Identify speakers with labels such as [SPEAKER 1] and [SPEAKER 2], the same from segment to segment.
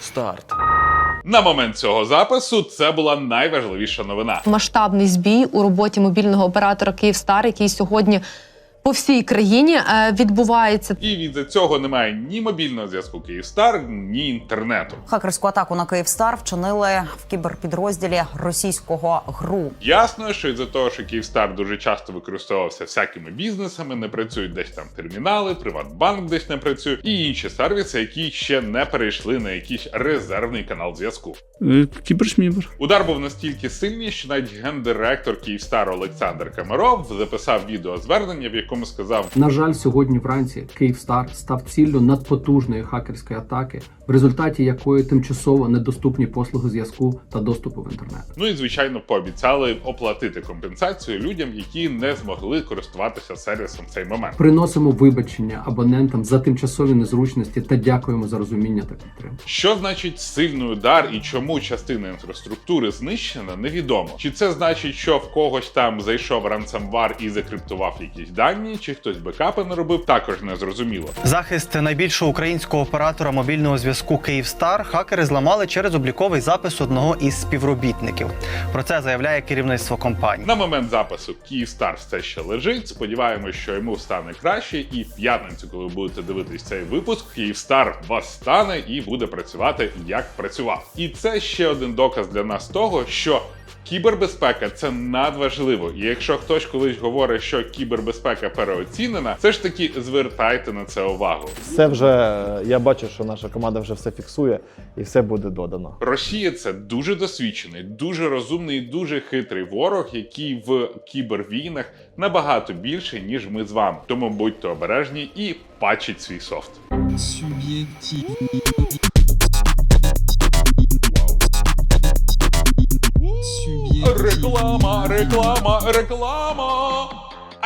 [SPEAKER 1] Старт.
[SPEAKER 2] На момент цього запису це була найважливіша новина.
[SPEAKER 3] масштабний збій у роботі мобільного оператора Київстар, який сьогодні по всій країні е, відбувається.
[SPEAKER 2] І від цього немає ні мобільного зв'язку Київстар, ні інтернету.
[SPEAKER 4] Хакерську атаку на Київстар вчинили в кіберпідрозділі російського ГРУ.
[SPEAKER 2] Ясно, що із-за того, що Київстар дуже часто використовувався всякими бізнесами, не працюють десь там термінали, Приватбанк десь не працює, і інші сервіси, які ще не перейшли на якийсь резервний канал зв'язку.
[SPEAKER 5] Е, Кібершмібер.
[SPEAKER 2] Удар був настільки сильний, що навіть гендиректор Київстар Олександр Камеров записав відеозвернення, в якому сказав:
[SPEAKER 6] На жаль, сьогодні вранці Київстар став ціллю надпотужної хакерської атаки, в результаті якої тимчасово недоступні послуги зв'язку та доступу в інтернет.
[SPEAKER 2] ну і звичайно пообіцяли оплатити компенсацію людям, які не змогли користуватися сервісом в цей момент.
[SPEAKER 6] Приносимо вибачення абонентам за тимчасові незручності та дякуємо за розуміння та підтримку.
[SPEAKER 2] Що значить сильний удар і чому частина інфраструктури знищена, невідомо. Чи це значить, що в когось там зайшов ранцамвар і закриптував якісь дані, чи хтось бекапи не робив, також не зрозуміло.
[SPEAKER 7] Захист найбільшого українського оператора мобільного зв'язку Київстар хакери зламали через обліковий запис одного із співробітників. Про це заявляє керівництво компанії.
[SPEAKER 2] На момент запису Київстар все ще лежить. Сподіваємось, що йому стане краще, і в п'ятницю, коли ви будете дивитись цей випуск, Київстар восстане і буде працювати як працював. І це ще один доказ для нас того, що. Кібербезпека це надважливо, і якщо хтось колись говорить, що кібербезпека переоцінена, все ж таки звертайте на це увагу.
[SPEAKER 8] Все вже я бачу, що наша команда вже все фіксує і все буде додано.
[SPEAKER 2] Росія це дуже досвідчений, дуже розумний, і дуже хитрий ворог, який в кібервійнах набагато більше, ніж ми з вами. Тому будьте обережні і патчіть свій софт. Реклама, реклама.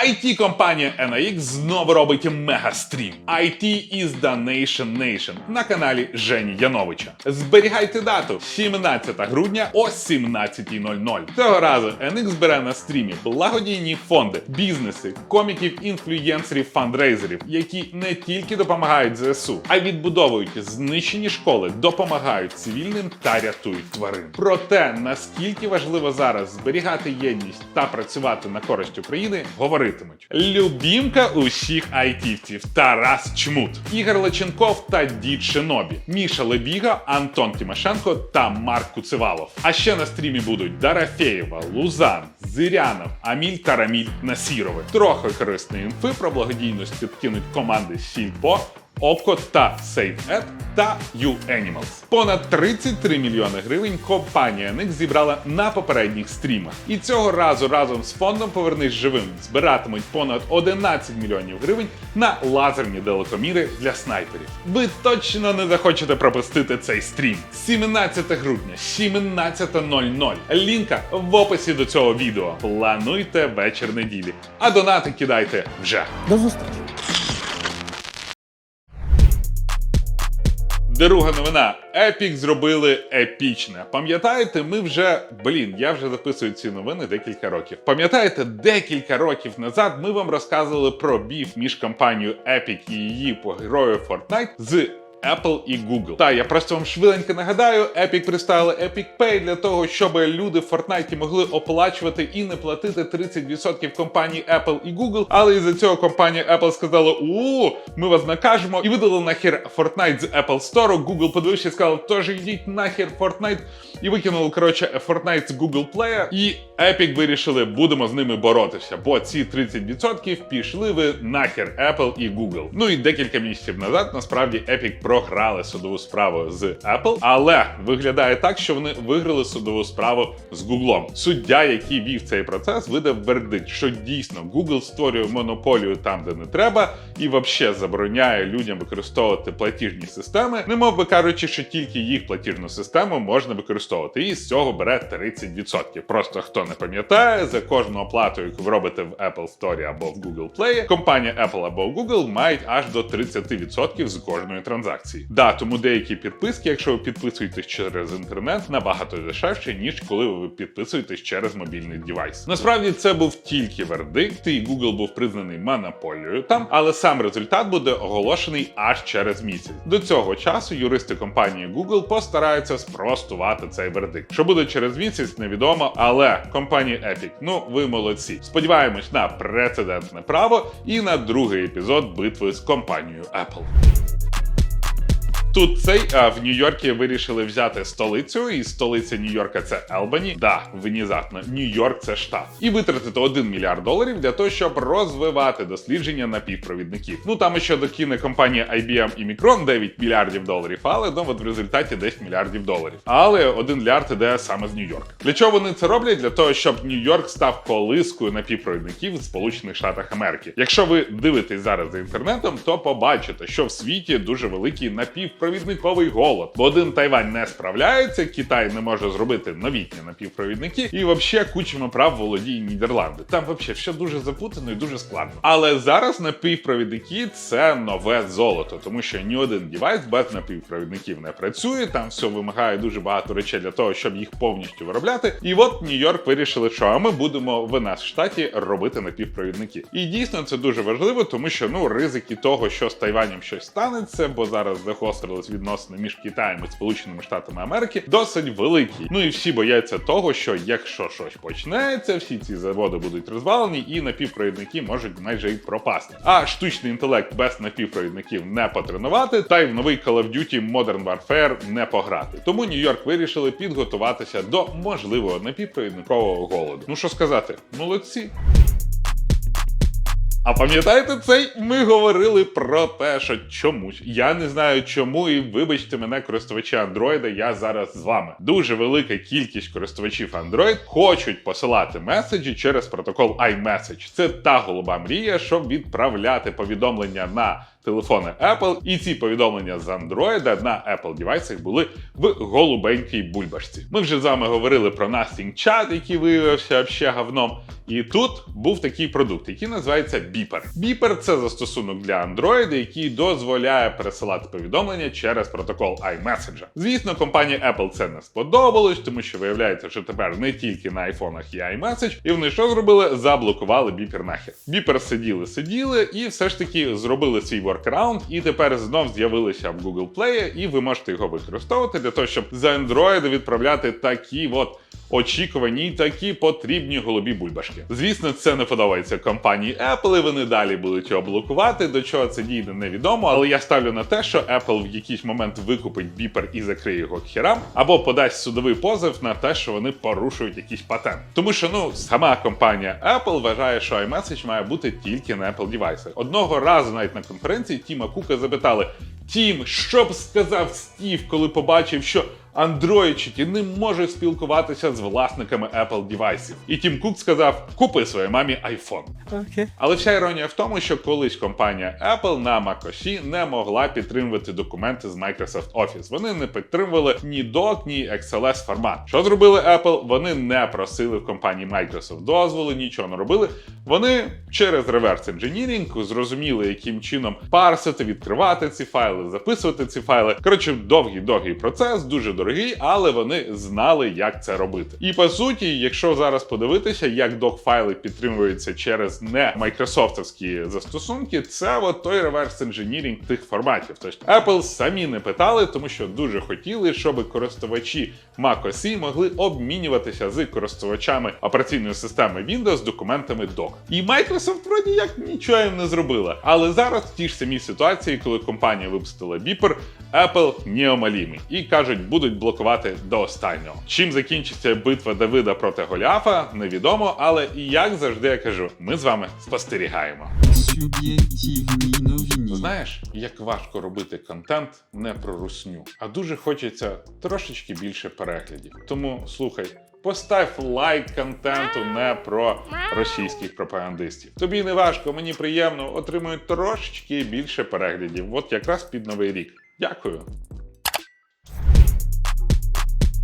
[SPEAKER 2] It компанія NAX знову робить мегастрім. IT is the nation nation на каналі Жені Яновича. Зберігайте дату 17 грудня о 17.00. Цього разу NX бере на стрімі благодійні фонди, бізнеси, коміків, інфлюєнсерів, фандрейзерів, які не тільки допомагають ЗСУ, а й відбудовують знищені школи, допомагають цивільним та рятують тварин. Про те, наскільки важливо зараз зберігати єдність та працювати на користь України, говоритимуть Любімка усіх айтівців Тарас Чмут, Ігор Лаченков та Дід Шинобі, Міша Лебіга, Антон Тимошенко та Марк Куцевалов. А ще на стрімі будуть Дарафєєва, Лузан, Зирянов, Аміль та Раміль Насірови. Трохи корисної інфи про благодійність підкинуть команди Сільпо. Опко та SafeAd та UAnimals. Понад 33 мільйони гривень компанія NX зібрала на попередніх стрімах. І цього разу разом з фондом Повернись живим збиратимуть понад 11 мільйонів гривень на лазерні далекоміри для снайперів. Ви точно не захочете пропустити цей стрім. 17 грудня, 17.00. Лінка в описі до цього відео. Плануйте вечір неділі, а донати кидайте вже.
[SPEAKER 8] До зустрічі!
[SPEAKER 2] Друга новина. Epic зробили епічне. Пам'ятаєте, ми вже блін, я вже записую ці новини декілька років. Пам'ятаєте, декілька років назад ми вам розказували про біф між компанією Epic і її герою Fortnite з. Apple і Google. Та я просто вам швиденько нагадаю, Epic представили Epic Pay для того, щоб люди в Fortnite могли оплачувати і не платити 30% компанії Apple і Google. Але із-за цього компанія Apple сказала: у ми вас накажемо і видали нахер Fortnite з Apple Store. Google подивився і сказав, тож йдіть нахер Fortnite. І викинули коротше Fortnite з Google Play. І Epic вирішили, будемо з ними боротися, бо ці 30% пішли ви нахер Apple і Google. Ну і декілька місяців назад насправді Epic програли судову справу з Apple, але виглядає так, що вони виграли судову справу з Google. Суддя, який вів цей процес, видав вердикт, що дійсно Google створює монополію там, де не треба, і взагалі забороняє людям використовувати платіжні системи, немов би кажучи, що тільки їх платіжну систему можна використовувати, і з цього бере 30%. Просто хто не пам'ятає, за кожну оплату, яку ви робите в Apple Store або в Google Play, компанія Apple або Google мають аж до 30% з кожної транзакції. Да, тому деякі підписки, якщо ви підписуєтесь через інтернет, набагато дешевше, ніж коли ви підписуєтесь через мобільний девайс. Насправді це був тільки вердикт, і Google був признаний монополією там, але сам результат буде оголошений аж через місяць. До цього часу юристи компанії Google постараються спростувати цей вердикт. Що буде через місяць, невідомо, але компанія Epic, ну ви молодці. Сподіваємось на прецедентне право і на другий епізод битви з компанією Apple. Тут цей а в Нью-Йоркі вирішили взяти столицю, і столиця Нью-Йорка це Елбані. Да, внезапно, Нью-Йорк це штат. І витратити 1 мільярд доларів для того, щоб розвивати дослідження напівпровідників. Ну там ще докине компанія IBM і Micron 9 мільярдів доларів, але ну от в результаті 10 мільярдів доларів. Але 1 мільярд іде саме з Нью-Йорка. Для чого вони це роблять? Для того, щоб Нью-Йорк став колискою напівпровідників в Сполучених Штатах Америки. Якщо ви дивитесь зараз за інтернетом, то побачите, що в світі дуже великий напівпровідниковий голод. Бо один Тайвань не справляється, Китай не може зробити новітні напівпровідники, і взагалі кучами прав володіє Нідерланди. Там взагалі все дуже запутано і дуже складно. Але зараз напівпровідники це нове золото, тому що ні один девайс без напівпровідників не працює. Там все вимагає дуже багато речей для того, щоб їх повністю виробляти. І от Нью-Йорк вирішили, що а ми будемо в нас в штаті робити напівпровідники. І дійсно це дуже важливо, тому що ну ризики того, що з Тайванем щось станеться, бо зараз загострились відносини між Китаєм і Сполученими Штатами Америки, досить великі. Ну і всі бояться того, що якщо щось почнеться, всі ці заводи будуть розвалені, і напівпровідники можуть майже і пропасти. А штучний інтелект без напівпровідників не потренувати, та й в новий Call of Duty Modern Warfare не пограти. Тому Нью-Йорк вирішили підготуватися до можливого напівпровідникового голоду. Ну що сказати, молодці. А пам'ятаєте цей? Ми говорили про те, що чомусь я не знаю чому, і вибачте мене, користувачі Android, я зараз з вами. Дуже велика кількість користувачів Android хочуть посилати меседжі через протокол iMessage. Це та голуба мрія, щоб відправляти повідомлення на телефони Apple, і ці повідомлення з Android на Apple девайсах були в голубенькій бульбашці. Ми вже з вами говорили про Nothing Chat, який виявився ще говном. І тут був такий продукт, який називається Beeper. Beeper – це застосунок для Android, який дозволяє пересилати повідомлення через протокол iMessage. Звісно, компанії Apple це не сподобалось, тому що виявляється, що тепер не тільки на айфонах є iMessage, і вони що зробили? Заблокували Beeper нахер. Beeper сиділи, сиділи, і все ж таки зробили свій workaround, і тепер знов з'явилися в Google Play, і ви можете його використовувати для того, щоб з Android відправляти такі от очікувані такі потрібні голубі бульбашки. Звісно, це не подобається компанії Apple, і вони далі будуть його блокувати. До чого це дійде, невідомо. Але я ставлю на те, що Apple в якийсь момент викупить біпер і закриє його к херам, або подасть судовий позов на те, що вони порушують якийсь патент. Тому що ну сама компанія Apple вважає, що iMessage має бути тільки на Apple девайсах. Одного разу навіть на конференції Тіма Кука запитали: Тім, що б сказав Стів, коли побачив, що андроїдчики не можуть спілкуватися з власниками Apple девайсів. І Тім Кук сказав: купи своїй мамі iPhone.
[SPEAKER 7] Окей.
[SPEAKER 2] Але вся іронія в тому, що колись компанія Apple на macOS не могла підтримувати документи з Microsoft Office. Вони не підтримували ні DOC, ні XLS формат. Що зробили Apple? Вони не просили в компанії Microsoft дозволу, нічого не робили. Вони через реверс інженірінг зрозуміли, яким чином парсити, відкривати ці файли, записувати ці файли. Коротше, довгий довгий процес, дуже дорогий, але вони знали, як це робити. І по суті, якщо зараз подивитися, як док-файли підтримуються через не майкрософтовські застосунки, це от той реверс інженірінг тих форматів. Тобто Apple самі не питали, тому що дуже хотіли, щоб користувачі Mac OS могли обмінюватися з користувачами операційної системи Windows документами DOC. І Microsoft вроді як нічого їм не зробила. Але зараз в тій ж самій ситуації, коли компанія випустила Beeper, Apple неомалімий і кажуть, будуть блокувати до останнього. Чим закінчиться битва Давида проти Голіафа, невідомо, але і як завжди я кажу, ми з вами спостерігаємо.
[SPEAKER 1] Суб'єктивні новини.
[SPEAKER 2] Знаєш, як важко робити контент не про русню, а дуже хочеться трошечки більше переглядів. Тому слухай. Постав лайк контенту не про російських пропагандистів. Тобі не важко, мені приємно, отримую трошечки більше переглядів. От якраз під новий рік. Дякую.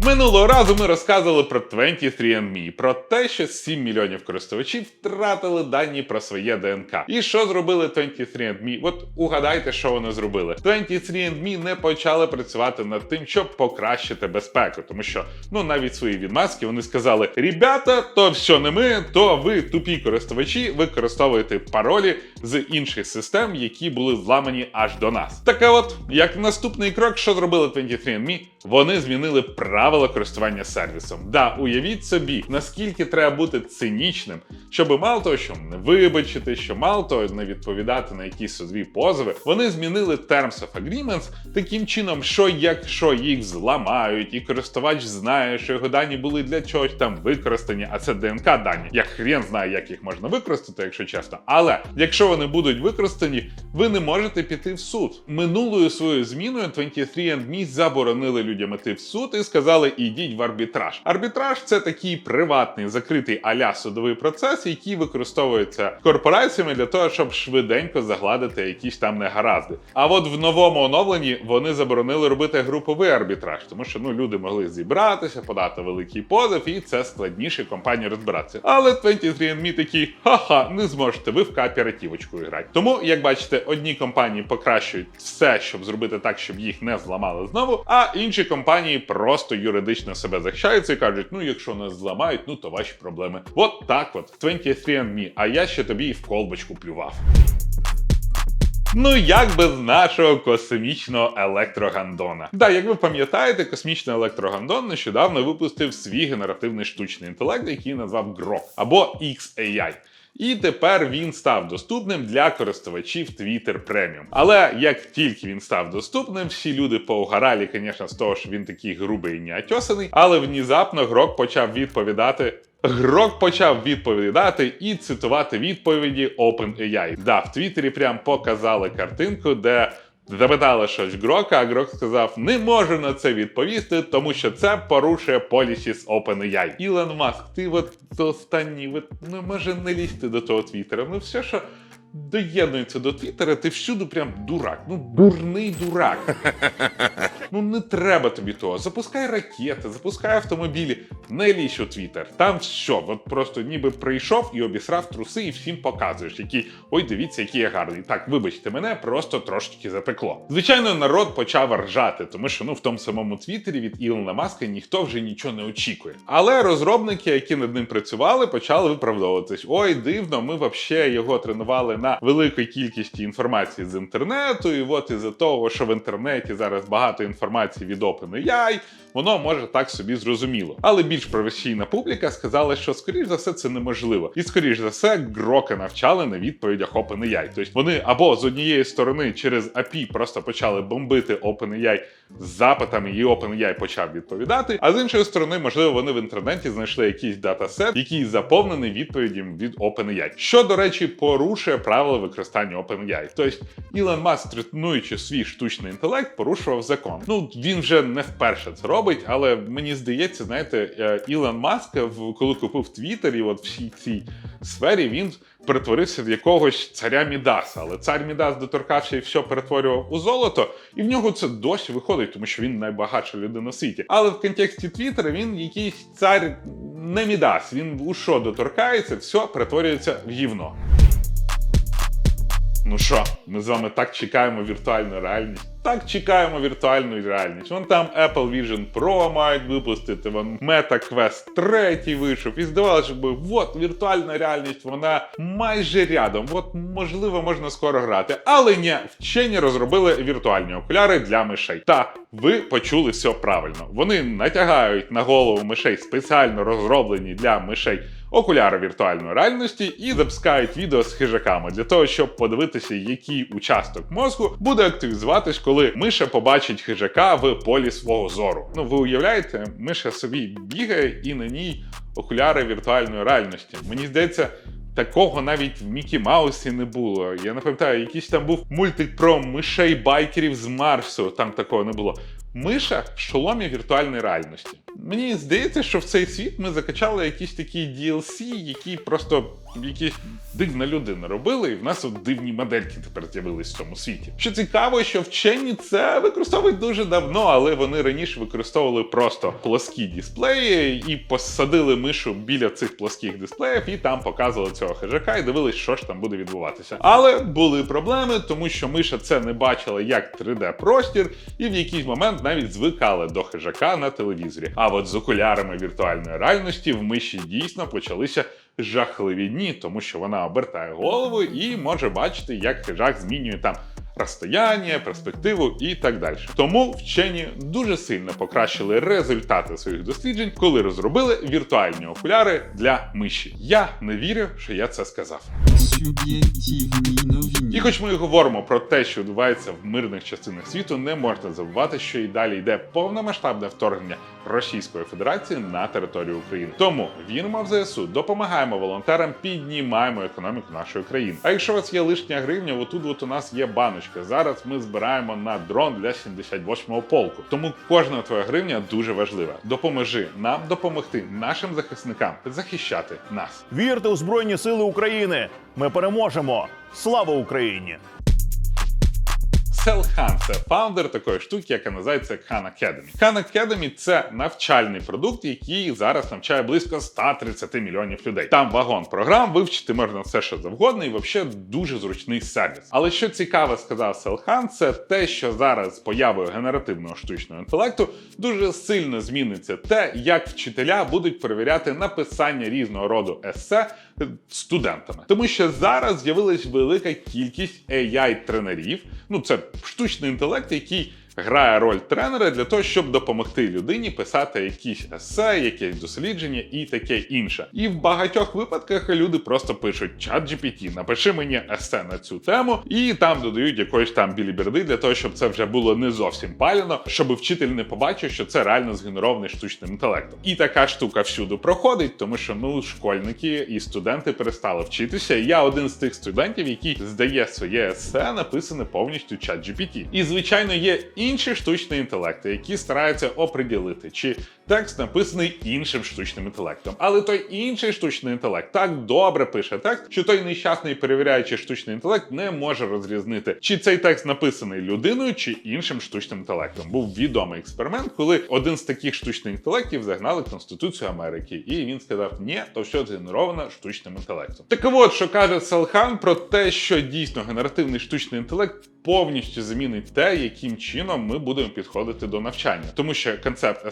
[SPEAKER 2] Минулого разу ми розказували про 23andMe, про те, що 7 мільйонів користувачів втратили дані про своє ДНК. І що зробили 23andMe? От угадайте, що вони зробили. 23andMe не почали працювати над тим, щоб покращити безпеку, тому що ну навіть свої відмазки вони сказали: ребята, то все не ми, то ви тупі користувачі, використовуєте паролі з інших систем, які були зламані аж до нас. Таке от, як наступний крок, що зробили 23andMe? Вони змінили правила користування сервісом. Да, уявіть собі, наскільки треба бути цинічним, щоб мало того, що не вибачити, що мало того не відповідати на якісь судові позови. Вони змінили Terms of Agreements таким чином, що якщо їх зламають, і користувач знає, що його дані були для чогось там використані, а це ДНК дані. Я хрен знає, як їх можна використати, якщо чесно. Але якщо вони будуть використані, ви не можете піти в суд. Минулою своєю зміною 23andMe заборонили людям іти в суд і сказали: ідіть в арбітраж. Арбітраж це такий приватний закритий аля судовий процес, який використовується корпораціями для того, щоб швиденько загладити якісь там негаразди. А от в новому оновленні вони заборонили робити груповий арбітраж, тому що ну люди могли зібратися, подати великий позов, і це складніше компанії розбиратися. Але 23andMe такі ха-ха, не зможете ви в кооперативочку грати. Тому, як бачите, одні компанії покращують все, щоб зробити так, щоб їх не зламали знову, а інші компанії просто юридично себе захищаються і кажуть: ну якщо нас зламають, ну то ваші проблеми. От так от 23andMe, а я ще тобі і в колбочку плював. Ну як без нашого космічного електрогандона? Да, як ви пам'ятаєте, космічний електрогандон нещодавно випустив свій генеративний штучний інтелект, який назвав Grok або XAI. І тепер він став доступним для користувачів Twitter Premium. Але як тільки він став доступним, всі люди поугаралі, звісно, з того, що він такий грубий і неотьосаний, але внезапно Грок почав відповідати. Грок почав відповідати і цитувати відповіді OpenAI. Да, в Твіттері прям показали картинку, де запитали щось Грока, а Грок сказав: не можу на це відповісти, тому що це порушує полісі з OpenAI. Ілон Маск, ти от останній, от, ну може не лізти до того Твіттера. Ну все, що доєднується до Твіттера, ти всюди прям дурак. Ну, дурний дурак. Ну не треба тобі того. Запускай ракети, запускай автомобілі, не лізь у Твіттер. Там що, от просто ніби прийшов і обісрав труси, і всім показуєш, який ой, дивіться, який я гарний. Так, вибачте, мене просто трошки запекло. Звичайно, народ почав ржати, тому що ну в тому самому Твіттері від Ілона Маска ніхто вже нічого не очікує. Але розробники, які над ним працювали, почали виправдовуватись. Ой, дивно, ми взагалі його тренували на великій кількості інформації з інтернету, і от із-за того, що в інтернеті зараз багато інформації від OpenAI, воно може так собі зрозуміло. Але більш професійна публіка сказала, що скоріш за все це неможливо. І скоріш за все, гроки навчали на відповідях OpenAI. Тобто вони або з однієї сторони через API просто почали бомбити OpenAI з запитами, і OpenAI почав відповідати. А з іншої сторони, можливо, вони в інтернеті знайшли якийсь датасет, який заповнений відповідям від OpenAI. Що, до речі, порушує правила використання OpenAI. Тобто Ілон Маск, тренуючи свій штучний інтелект, порушував закон. Ну він вже не вперше це робить, але мені здається, знаєте, е, Ілон Маск, в- коли купив Твіттер і от всій цій сфері, він перетворився в якогось царя Мідаса. Але цар Мідас доторкався і все перетворював у золото, і в нього це досі виходить, тому що він найбагатша людина в світі. Але в контексті Твіттера він якийсь цар не Мідас. Він у що доторкається, все перетворюється в гівно. Ну що, ми з вами так чекаємо віртуальну реальність. Так чекаємо віртуальну реальність. Вон там Apple Vision Pro мають випустити, вон Meta Quest 3 вийшов. І здавалося, що от віртуальна реальність, вона майже рядом. От можливо, можна скоро грати. Але ні, вчені розробили віртуальні окуляри для мишей. Та ви почули все правильно. Вони натягають на голову мишей спеціально розроблені для мишей окуляри віртуальної реальності і запускають відео з хижаками для того, щоб подивитися, який участок мозку буде активізуватись, коли миша побачить хижака в полі свого зору. Ну ви уявляєте, миша собі бігає і на ній окуляри віртуальної реальності. Мені здається. Такого навіть в Мікі Маусі не було. Я не пам'ятаю, якийсь там був мультик про мишей байкерів з Марсу. Там такого не було. Миша в шоломі віртуальної реальності. Мені здається, що в цей світ ми закачали якісь такі DLC, які просто якісь дивна людина робила, і в нас от дивні модельки тепер з'явились в цьому світі. Що цікаво, що вчені це використовують дуже давно, але вони раніше використовували просто плоскі дисплеї і посадили мишу біля цих плоских дисплеїв, і там показували цього хижака і дивились, що ж там буде відбуватися. Але були проблеми, тому що миша це не бачила як 3D-простір, і в якийсь момент навіть звикали до хижака на телевізорі. А от з окулярами віртуальної реальності в миші дійсно почалися жахливі дні, тому що вона обертає голову і може бачити, як хижак змінює там. Розстояння, перспективу і так далі. Тому вчені дуже сильно покращили результати своїх досліджень, коли розробили віртуальні окуляри для миші. Я не вірю, що я це сказав. І хоч ми говоримо про те, що відбувається в мирних частинах світу, не можна забувати, що і далі йде повномасштабне вторгнення Російської Федерації на територію України. Тому віримо в ЗСУ, допомагаємо волонтерам, піднімаємо економіку нашої країни. А якщо у вас є лишня гривня, отут от у нас є баночка. Зараз ми збираємо на дрон для 78-го полку. Тому кожна твоя гривня дуже важлива. Допоможи нам допомогти нашим захисникам захищати нас.
[SPEAKER 5] Вірте у Збройні Сили України! Ми переможемо! Слава Україні!
[SPEAKER 2] Селхан це фаундер такої штуки, яка називається Khan Academy. Khan Academy – це навчальний продукт, який зараз навчає близько 130 мільйонів людей. Там вагон програм, вивчити можна все, що завгодно, і взагалі дуже зручний сервіс. Але що цікаве сказав Селхан, це те, що зараз з появою генеративного штучного інтелекту дуже сильно зміниться те, як вчителя будуть перевіряти написання різного роду есе студентами, тому що зараз з'явилась велика кількість AI-тренерів. Ну це штучний інтелект, який грає роль тренера для того, щоб допомогти людині писати якісь есе, якесь дослідження і таке інше. І в багатьох випадках люди просто пишуть чат GPT, напиши мені есе на цю тему, і там додають якоїсь там біліберди для того, щоб це вже було не зовсім палено, щоб вчитель не побачив, що це реально згенерований штучним інтелектом. І така штука всюди проходить, тому що ну школьники і студенти перестали вчитися. І я один з тих студентів, який здає своє есе, написане повністю чат GPT. І звичайно, є інші штучні інтелекти, які стараються оприділити, чи текст написаний іншим штучним інтелектом. Але той інший штучний інтелект так добре пише текст, що той нещасний перевіряючий штучний інтелект не може розрізнити, чи цей текст написаний людиною чи іншим штучним інтелектом. Був відомий експеримент, коли один з таких штучних інтелектів загнали Конституцію Америки, і він сказав: ні, то все згенеровано штучним інтелектом. Так от, що каже Селхан про те, що дійсно генеративний штучний інтелект повністю замінить те, яким чином ми будемо підходити до навчання, тому що концепт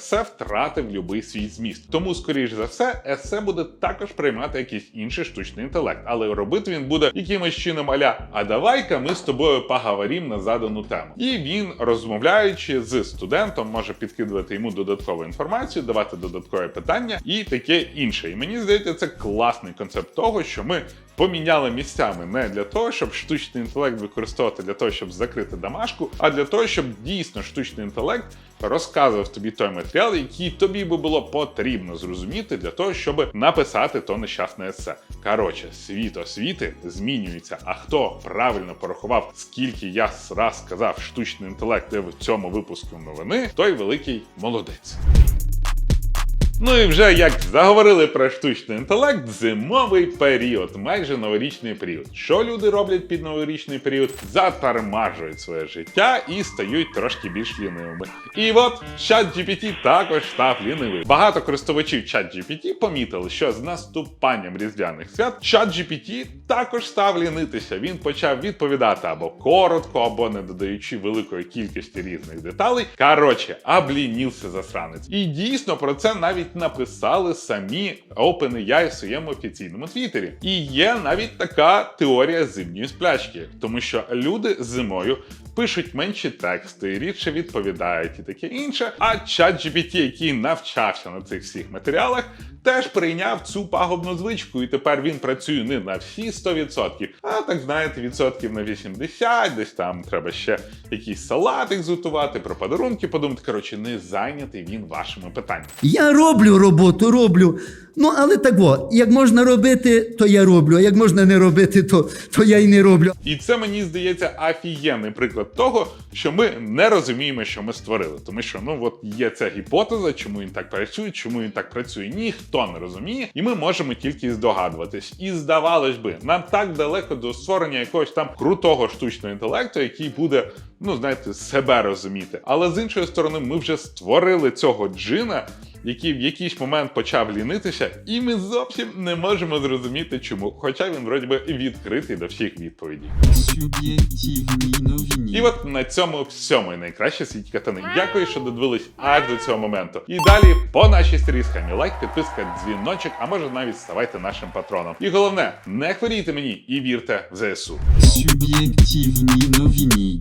[SPEAKER 2] есе втратив любий свій зміст. Тому, скоріш за все, есе буде також приймати якийсь інший штучний інтелект, але робити він буде якимось чином аля. А давай-ка ми з тобою поговоримо на задану тему. І він, розмовляючи з студентом, може підкидувати йому додаткову інформацію, давати додаткові питання і таке інше. І мені здається, це класний концепт того, що ми поміняли місцями не для того, щоб штучний інтелект використовувати для того, щоб закрити домашку, а для того, щоб дійсно штучний інтелект розказував тобі той матеріал, який тобі би було потрібно зрозуміти для того, щоб написати то нещасне есе. Коротше, світ освіти змінюється. А хто правильно порахував, скільки я раз сказав штучний інтелект в цьому випуску новини, той великий молодець. Ну і вже як заговорили про штучний інтелект, зимовий період, майже новорічний період. Що люди роблять під новорічний період? Затармажують своє життя і стають трошки більш лінивими. І от ChatGPT також став лінивим. Багато користувачів ChatGPT помітили, що з наступанням різдвяних свят ChatGPT також став лінитися. Він почав відповідати або коротко, або не додаючи великої кількості різних деталей. Коротше, облінівся засранець. І дійсно про це навіть написали самі OpenAI в своєму офіційному твіттері. І є навіть така теорія зимньої сплячки, тому що люди зимою пишуть менші тексти, рідше відповідають і таке інше. А чат GPT, який навчався на цих всіх матеріалах, теж прийняв цю пагубну звичку, і тепер він працює не на всі 100%, а так знаєте, відсотків на 80, десь там треба ще якийсь салатик зготувати, про подарунки подумати. Коротше, не зайнятий він вашими питаннями.
[SPEAKER 9] Я роблю роботу, роблю. Ну, але так от, як можна робити, то я роблю, а як можна не робити, то, то я й не роблю.
[SPEAKER 2] І це мені здається офігенний приклад приклад того, що ми не розуміємо, що ми створили. Тому що ну от є ця гіпотеза, чому він так працює, чому він так працює. Ніхто не розуміє, і ми можемо тільки здогадуватись. І здавалось би, нам так далеко до створення якогось там крутого штучного інтелекту, який буде, ну знаєте, себе розуміти. Але з іншої сторони, ми вже створили цього джина. Який в якийсь момент почав лінитися, і ми зовсім не можемо зрозуміти, чому. Хоча він вроді би відкритий до всіх відповідей. І от на цьому всьому і найкраще світі катани. Дякую, що додивились аж до цього моменту. І далі по нашій сторі схемі лайк, підписка, дзвіночок, а може навіть ставайте нашим патроном. І головне, не хворійте мені і вірте в ЗСУ.
[SPEAKER 1] Суб'єктивні новини.